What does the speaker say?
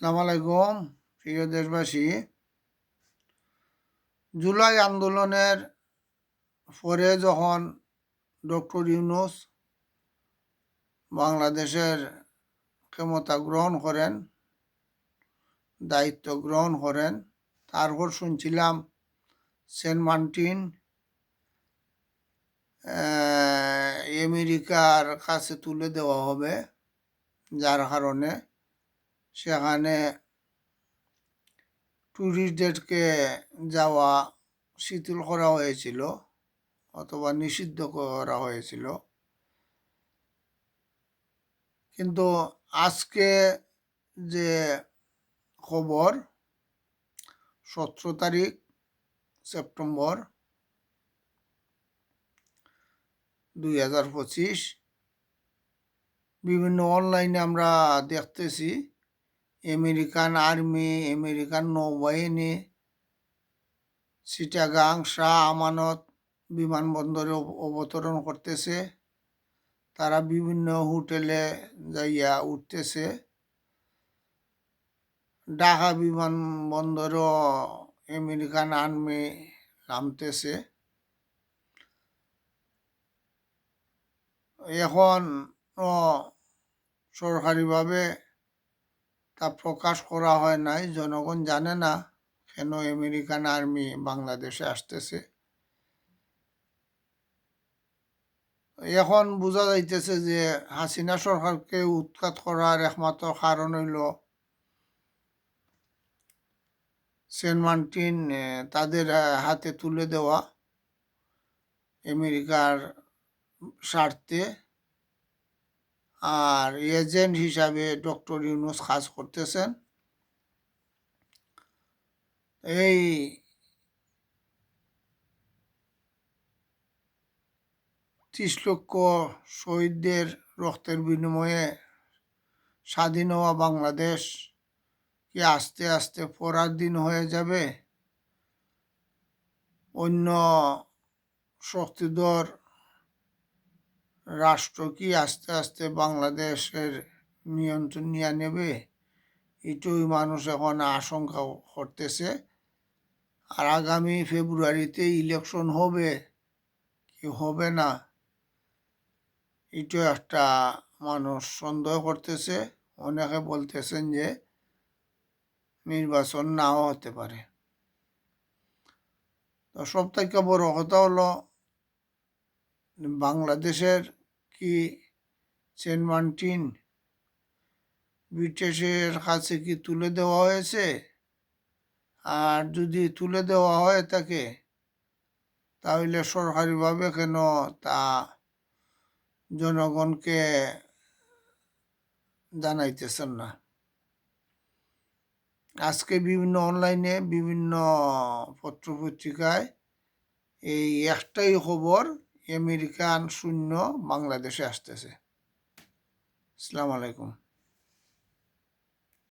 সালাম আলাইকুম, প্রিয় দেশবাসী। জুলাই আন্দোলনের পরে যখন ডক্টর ইউনুস বাংলাদেশের ক্ষমতা গ্রহণ করেন, দায়িত্ব গ্রহণ করেন, তারপর শুনছিলাম সেন্ট মার্টিন আমেরিকার কাছে তুলে দেওয়া হবে, যার কারণে সেখানে ট্যুরিস্টদেরকে যাওয়া শিথিল করা হয়েছিল অথবা নিষিদ্ধ করা হয়েছিল। কিন্তু আজকে যে খবর, সতেরো তারিখ, সেপ্টেম্বর দুই হাজার পঁচিশ, বিভিন্ন অনলাইনে আমরা দেখতেছি আমেরিকান আর্মি আমেরিকান নৌবাহিনী চিটাগাং শাহ আমানত বিমানবন্দরে অবতরণ করতেছে। তারা বিভিন্ন হোটেলে যাইয়া উঠতেছে। ঢাকা বিমানবন্দরও আমেরিকান আর্মি নামতেছে। এখন সরকারিভাবে তা প্রকাশ করা হয় নাই, জনগণ জানে না কেন আমেরিকান আর্মি বাংলাদেশে আসতেছে। এখন বোঝা যাইতেছে যে হাসিনা সরকারকে উৎখাত করার একমাত্র কারণ হইল সেন্ট মার্টিন তাদের হাতে তুলে দেওয়া আমেরিকার স্বার্থে আর এজেন্ট হিসাবে ডক্টর ইউনুস কাজ করতেছেন। এই ত্রিশ লক্ষ শহীদদের রক্তের বিনিময়ে স্বাধীন হওয়া বাংলাদেশ কি আস্তে আস্তে পরাধীন হয়ে যাবে? অন্য শক্তিধর রাষ্ট্র কি আস্তে আস্তে বাংলাদেশের নিয়ন্ত্রণ নিয়ে নেবে? এটুই মানুষ এখন আশঙ্কা করতেছে। আর আগামী ফেব্রুয়ারিতে ইলেকশন হবে, কি হবে না? এটাও একটা মানুষ সন্দেহ করতেছে। অনেকে বলতেছেন যে নির্বাচন নাও হতে পারে। তো সব থেকে বড় কথা হলো, বাংলাদেশের কি সেন্ট মার্টিন? ব্রিটিশের কাছে কি তুলে দেওয়া হয়েছে? আর যদি তুলে দেওয়া হয় তাকে, তাহলে সরকারিভাবে কেন তা জনগণকে জানাইতেছেন না? আজকে বিভিন্ন অনলাইনে, বিভিন্ন পত্রপত্রিকায় এই একটাই খবর আমেরিকান শূন্য বাংলাদেশে আসতেছে। আসসালামু আলাইকুম।